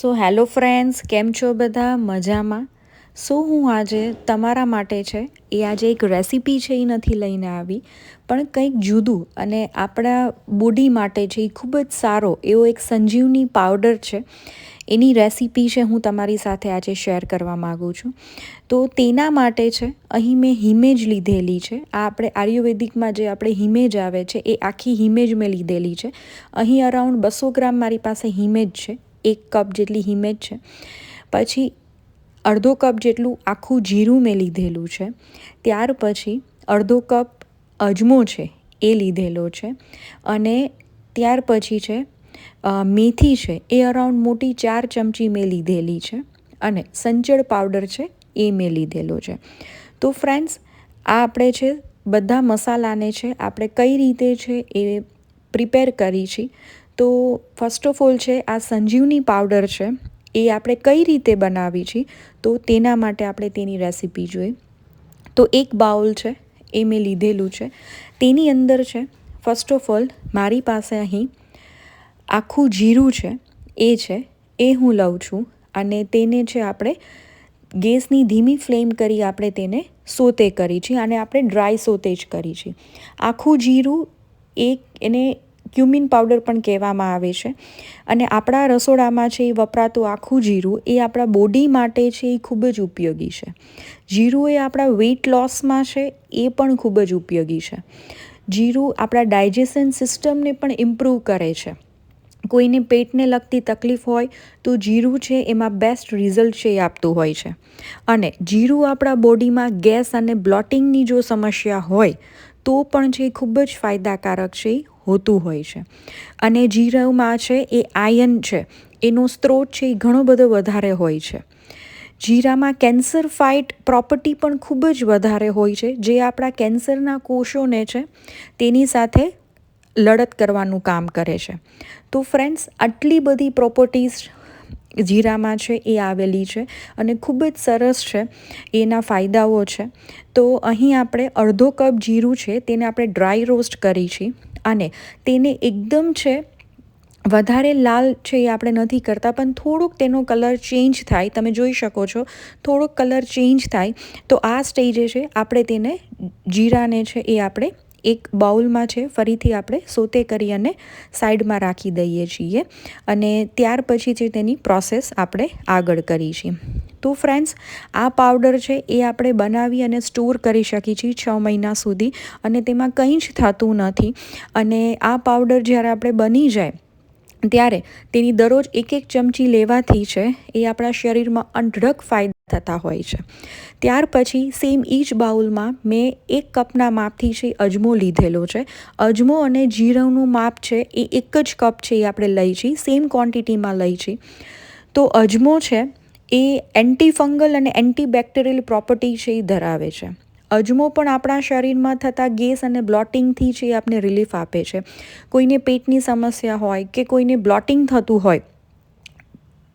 So hello friends, કેમ છો બધા? મજામાં? સો હું આજે તમારા માટે છે? એ આજે એક રેસીપી છે, એ નથી લઈને આવી, પણ કંઈક જુદું અને આપણા બોડી માટે છે, એ ખૂબ જ સારો એવો એક સંજીવની પાવડર છે. એની રેસીપી છે, હું તમારી સાથે આજે શેર કરવા માગું છું. તો તેના માટે છે, અહીં મેં હિમેજ લીધેલી છે. આ આપણે આયુર્વેદિકમાં જે આપણે હિમેજ આવે છે, એ આખી હિમેજ મેં લીધેલી છે. અહીં અરાઉન્ડ બસો ગ્રામ મારી પાસે હિમેજ છે. એક કપ જેટલી હિમેજ છે. પછી અડધો કપ જેટલું આખું જીરું મેં લીધેલું છે. ત્યાર પછી અડધો કપ અજમો છે એ લીધેલો છે. અને ત્યાર પછી છે મેથી છે એ અરાઉન્ડ મોટી ચાર ચમચી મેં લીધેલી છે. અને સંચળ પાવડર છે એ મેં લીધેલો છે. તો ફ્રેન્ડ્સ, આ આપણે છે બધા મસાલાને છે આપણે કઈ રીતે છે એ પ્રિપેર કરી છીએ તો ફર્સ્ટ ઓફ ઓલ છે, આ સંજીવની પાવડર છે, એ આપણે કઈ રીતે બનાવી છીએ તો તેના માટે આપણે તેની રેસીપી જોઈએ તો એક બાઉલ છે, એ મેં લીધેલું છે. તેની અંદર છે ફર્સ્ટ ઓફ ઓલ મારી પાસે અહીં આખું જીરું છે, એ છે, એ હું લઉં છું. અને તેને છે આપણે ગેસની ધીમી ફ્લેમ કરી આપણે તેને સોતે કરી છીએ અને આપણે ડ્રાય સોતે જ કરી છીએ આખું જીરું એક, એને ક્યુમિન પાવડર પણ કહેવામાં આવે છે. અને આપણા રસોડામાં છે એ વપરાતું આખું જીરું એ આપણા બોડી માટે છે એ ખૂબ જ ઉપયોગી છે. જીરું એ આપણા વેઇટ લોસમાં છે એ પણ ખૂબ જ ઉપયોગી છે. જીરું આપણા ડાયજેશન સિસ્ટમને પણ ઇમ્પ્રૂવ કરે છે. કોઈને પેટને લગતી તકલીફ હોય તો જીરું છે એમાં બેસ્ટ રિઝલ્ટ છે એ આપતું હોય છે. અને જીરું આપણા બોડીમાં ગેસ અને બ્લોટિંગની જો સમસ્યા હોય તો પણ છે ખૂબ જ ફાયદાકારક છે હોતું હોય છે. અને જીરામાં છે એ આયન છે, એનો સ્ત્રોત છે એ ઘણો બધો વધારે હોય છે. જીરામાં કેન્સર ફાઇટ પ્રોપર્ટી પણ ખૂબ જ વધારે હોય છે. જે આપણા કેન્સરના કોષોને છે, તેની સાથે લડત કરવાનું કામ કરે છે. તો ફ્રેન્ડ્સ આટલી બધી પ્રોપર્ટીઝ જીરામાં છે એ આવેલી છે અને ખૂબ જ સરસ છે એના ફાયદાઓ છે. તો અહીં આપણે અડધો કપ જીરું છે, તેને આપણે ડ્રાય રોસ્ટ કરી છીએ. અને તેને એકદમ છે, વધારે લાલ છે એ આપણે નથી કરતા, પણ થોડુંક તેનો કલર ચેન્જ થાય. તમે જોઈ શકો છો, થોડોક કલર ચેન્જ થાય. તો આ સ્ટેજે છે, આપણે તેને જીરાને છે એ આપણે એક બાઉલમાં છે, ફરીથી આપણે સોતે કરી અને સાઈડમાં રાખી દઈએ છીએ અને ત્યાર પછી છે તેની પ્રોસેસ આપણે આગળ કરી છીએ તો ફ્રેન્ડ્સ, આ પાવડર છે એ આપણે બનાવી અને સ્ટોર કરી શકીએ છીએ છ મહિના સુધી અને તેમાં કંઈ જ થતું નથી. અને આ પાવડર જ્યારે આપણે બની જાય, ત્યારે તેની દરરોજ એક એક ચમચી લેવાથી છે એ આપણા શરીરમાં અઢળક ફાયદા થતા હોય છે. ત્યાર પછી સેમ એ જ બાઉલમાં મેં એક કપના માપથી છે અજમો લીધેલો છે. અજમો અને જીરવનું માપ છે એ એક જ કપ છે એ આપણે લઈ છીએ, સેમ ક્વોન્ટિટીમાં લઈ છીએ. તો અજમો છે એ એન્ટીફંગલ અને એન્ટીબેક્ટેરિયલ પ્રોપર્ટી છે એ ધરાવે છે. અજમો પણ આપણા શરીરમાં થતા ગેસ અને બ્લોટિંગથી છે એ આપણને રિલીફ આપે છે. કોઈને પેટની સમસ્યા હોય કે કોઈને બ્લોટિંગ થતું હોય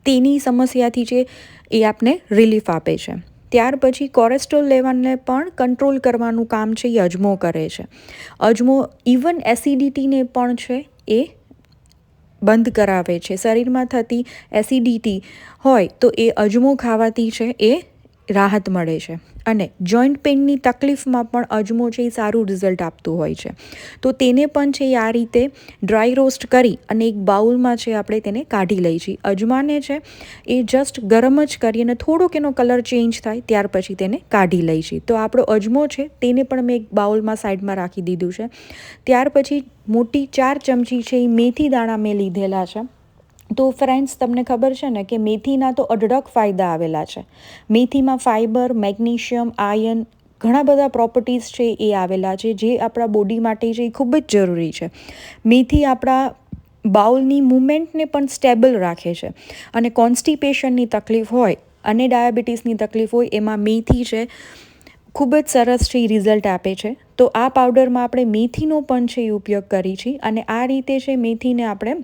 તેની સમસ્યાથી છે એ આપને રિલીફ આપે છે. ત્યાર પછી કોલેસ્ટ્રોલ લેવલને પણ કંટ્રોલ કરવાનું કામ છે એ અજમો કરે છે. અજમો ઇવન એસિડિટીને પણ છે એ બંધ કરાવે છે. શરીરમાં થતી એસિડિટી હોય તો એ અજમો ખાવાથી છે એ રાહત મળે છે. અને જોઈન્ટ પેઇનની તકલીફમાં પણ અજમો છે એ સારું રિઝલ્ટ આપતું હોય છે. તો તેને પણ છે એ આ રીતે ડ્રાય રોસ્ટ કરી અને એક બાઉલમાં છે આપણે તેને કાઢી લઈ છીએ. અજમાને છે એ જસ્ટ ગરમ જ કરી અને થોડોક એનો કલર ચેન્જ થાય ત્યાર પછી તેને કાઢી લઈ છીએ. તો આપણો અજમો છે તેને પણ મેં એક બાઉલમાં સાઈડમાં રાખી દીધું છે. ત્યાર પછી મોટી ચાર ચમચી છે એ મેથી દાણા મેં લીધેલા છે. તો ફ્રેન્ડ્સ તમને ખબર છે ને કે મેથીના તો અઢળક ફાયદા આવેલા છે. મેથીમાં ફાઇબર મેગ્નેશિયમ આયન ઘણા બધા પ્રોપર્ટીઝ છે એ આવેલા છે જે આપણા બોડી માટે છે એ ખૂબ જ જરૂરી છે. મેથી આપણા બાઉલની મુમેન્ટને પણ સ્ટેબલ રાખે છે અને કોન્સ્ટિપેશનની તકલીફ હોય અને ડાયાબિટીસની તકલીફ હોય એમાં મેથી છે ખૂબ જ સરસ છે એ રિઝલ્ટ આપે છે. તો આ પાવડરમાં આપણે મેથીનો પણ છે એ ઉપયોગ કરી છીએ અને આ રીતે છે મેથીને આપણે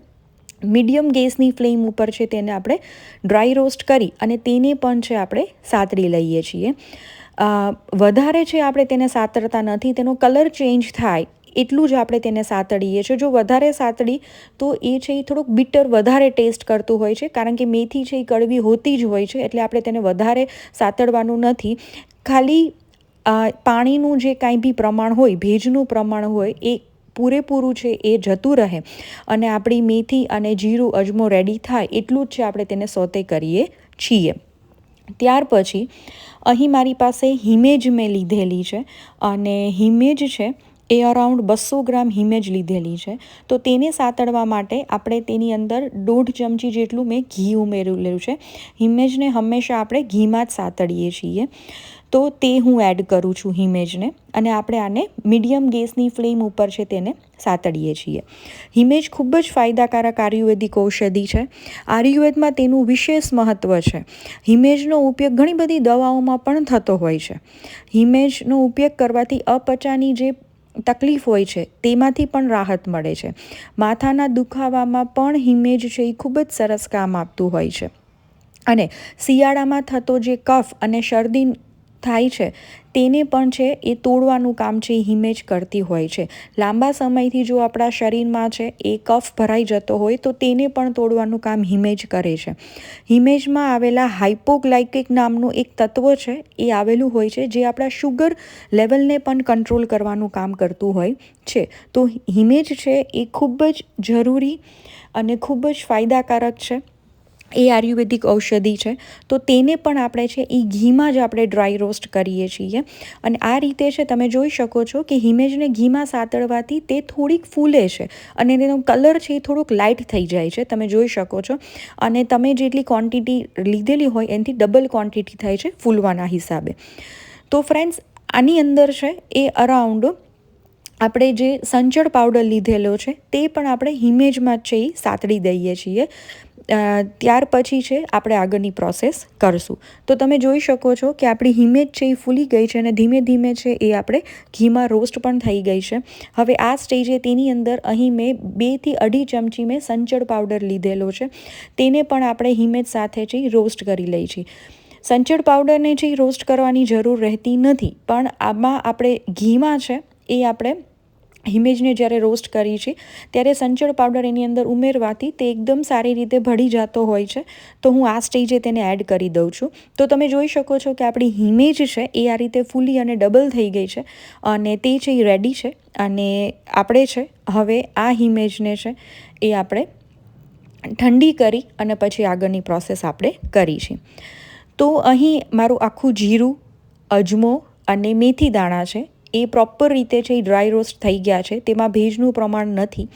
મીડિયમ ગેસની ફ્લેમ ઉપર છે તેને આપણે ડ્રાય રોસ્ટ કરી અને તેને પણ છે આપણે સાતરી લઈએ છીએ. વધારે છે આપણે તેને સાતરતા નથી, તેનો કલર ચેન્જ થાય એટલું જ આપણે તેને સાતડીએ છીએ. જો વધારે સાતડી તો એ છે એ થોડુંક બીટર વધારે ટેસ્ટ કરતું હોય છે, કારણ કે મેથી છે એ કડવી હોતી જ હોય છે, એટલે આપણે તેને વધારે સાતડવાનું નથી. ખાલી પાણીનું જે કાંઈ બી પ્રમાણ હોય, ભેજનું પ્રમાણ હોય, એ પૂરેપૂરું છે એ જતું રહે. અને આપણી મેથી અને જીરું અજમો રેડી થાય એટલું જ છે આપણે તેને સોતે કરીએ છીએ. ત્યાર પછી અહીં મારી પાસે હિમેજ મેં લીધેલી છે અને હિમેજ છે એ અરાઉન્ડ બસો ગ્રામ હિમેજ લીધેલી છે. તો તેને સાતડવા માટે આપણે તેની અંદર દોઢ ચમચી જેટલું મેં ઘી ઉમેરેલું છે. હિમેજને હંમેશા આપણે ઘીમાં જ સાતડીએ છીએ. તો તે હું એડ કરું છું હિમેજને અને આપણે આને મીડિયમ ગેસની ફ્લેમ ઉપર છે તેને સાતડીએ છીએ. હિમેજ ખૂબ જ ફાયદાકારક આયુર્વેદિક ઔષધિ છે. આયુર્વેદમાં તેનું વિશેષ મહત્ત્વ છે. હિમેજનો ઉપયોગ ઘણી બધી દવાઓમાં પણ થતો હોય છે. હિમેજનો ઉપયોગ કરવાથી અપચાની જે તકલીફ હોય છે, તેમાંથી પણ રાહત મળે છે. માથાના દુખાવામાં પણ હિમેજ છે એ ખૂબ જ સરસ કામ આપતું હોય છે. અને શિયાળામાં થતો જે કફ અને શરદી થાય છે. તેને પણ છે, એ તોડવાનું કામ છે, એ હિમેજ કરતી હોય છે. લાંબા સમયથી જો આપણા શરીરમાં છે, એ કફ ભરાઈ જતો હોય, તો તેને પણ તોડવાનું કામ હિમેજ કરે છે. હિમેજમાં આવેલા હાઇપોગ્લાઇકિક નામનું એક તત્વ છે, એ આવેલું હોય છે, જે આપણા શુગર લેવલને પણ કંટ્રોલ કરવાનું કામ કરતું હોય છે. તો હિમેજ છે, એ ખૂબ જ જરૂરી અને ખૂબ જ ફાયદાકારક છે. એ આયુર્વેદિક ઔષધિ છે. તો તેને પણ આપણે છે એ ઘીમાં જ આપણે ડ્રાય રોસ્ટ કરીએ છીએ. અને આ રીતે છે તમે જોઈ શકો છો કે હિમેજને ઘીમાં સાતળવાથી તે થોડીક ફૂલે છે. અને તેનો કલર છે એ થોડોક લાઇટ થઈ જાય છે. તમે જોઈ શકો છો. અને તમે જેટલી ક્વોન્ટિટી લીધેલી હોય એનાથી ડબલ ક્વોન્ટિટી થાય છે ફૂલવાના હિસાબે. તો ફ્રેન્ડ્સ આની અંદર છે એ અરાઉન્ડ આપણે જે સંચળ પાવડર લીધેલો છે તે પણ આપણે હિમેજમાં જ છે એ સાતડી દઈએ છીએ. ત્યાર પછી છે, આપણે આગળની પ્રોસેસ કરશું. તો તમે જોઈ શકો છો કે આપણી હિમેજ છે એ ફૂલી ગઈ છે અને ધીમે ધીમે છે એ આપણે ઘીમાં રોસ્ટ પણ થઈ ગઈ છે. હવે આ સ્ટેજે તેની અંદર અહીં મેં બેથી અઢી ચમચી મેં સંચળ પાવડર લીધેલો છે. તેને પણ આપણે હિમેજ સાથે છે રોસ્ટ કરી લઈ છીએ. સંચળ પાવડરને જે રોસ્ટ કરવાની જરૂર રહેતી નથી, પણ આમાં આપણે ઘીમાં છે એ આપણે હિમેજને જ્યારે રોસ્ટ કરી છે, ત્યારે સંચળ પાવડર એની અંદર ઉમેરવાથી તે એકદમ સારી રીતે ભળી જતો હોય છે. તો હું આ સ્ટેજે તેને એડ કરી દઉં છું. તો તમે જોઈ શકો છો કે આપણી હિમેજ છે, એ આ રીતે ફૂલી અને ડબલ થઈ ગઈ છે અને તે છે એ રેડી છે અને આપણે છે, હવે આ હિમેજને છે, એ આપણે ઠંડી કરી અને પછી આગળની પ્રોસેસ આપણે કરી છે. તો અહીં મારું આખું જીરું, અજમો અને મેથી દાણા છે. એ પ્રોપર રીતે છે એ ડ્રાય રોસ્ટ થઈ ગયા છે, તેમાં ભેજનું પ્રમાણ નથી.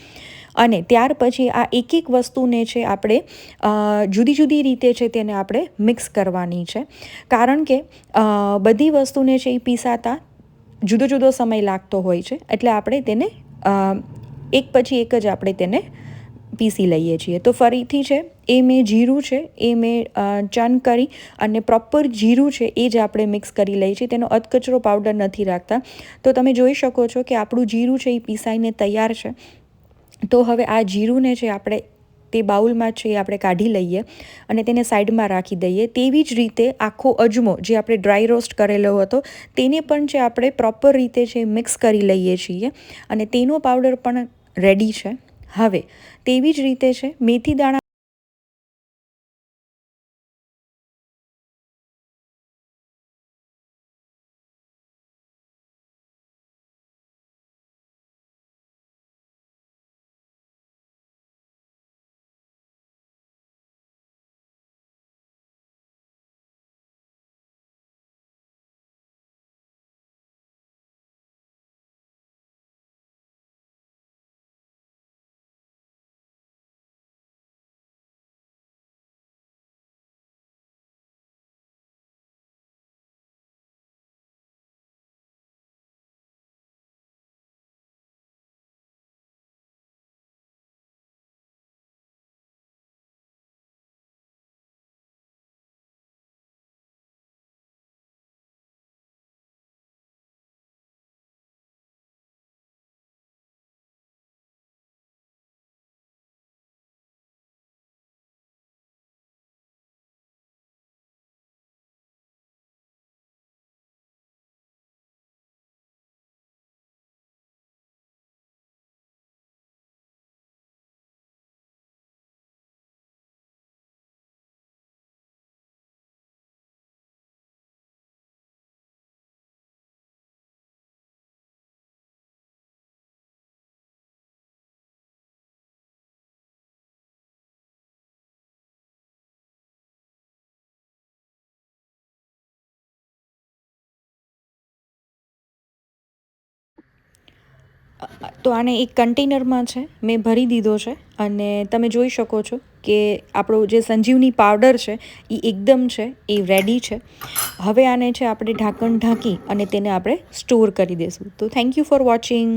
અને ત્યાર પછી આ એક એક વસ્તુને છે આપણે જુદી જુદી રીતે છે તેને આપણે મિક્સ કરવાની છે. કારણ કે બધી વસ્તુને છે એ પીસાતા જુદો જુદો સમય લાગતો હોય છે, એટલે આપણે તેને એક પછી એક જ આપણે તેને પીસી લઈએ છીએ. તો ફરીથી છે એ મેં જીરું છે, એ મેં ચન કરી અને પ્રોપર જીરું છે એ જ આપણે મિક્સ કરી લઈએ છીએ. તેનો અધકચરો પાવડર નથી રાખતા. તો તમે જોઈ શકો છો કે આપણું જીરું છે એ પીસાઈને તૈયાર છે. તો હવે આ જીરુંને છે આપણે તે બાઉલમાં છે એ આપણે કાઢી લઈએ અને તેને સાઈડમાં રાખી દઈએ. તેવી જ રીતે આખો અજમો જે આપણે ડ્રાય રોસ્ટ કરેલો હતો, તેને પણ છે આપણે પ્રોપર રીતે છે મિક્સ કરી લઈએ છીએ અને તેનો પાવડર પણ રેડી છે. હવે, તેવી જ રીતે છે, મેથી દાણા તો આને એક કન્ટેનરમાં છે, મેં ભરી દીધો છે અને તમે જોઈ શકો છો કે આપણો જે સંજીવની પાવડર છે એ એકદમ છે, એ રેડી છે. હવે આને છે આપણે ઢાંકણ ઢાંકી અને તેને આપણે સ્ટોર કરી દઈશું તો થેન્ક યુ ફોર વોચિંગ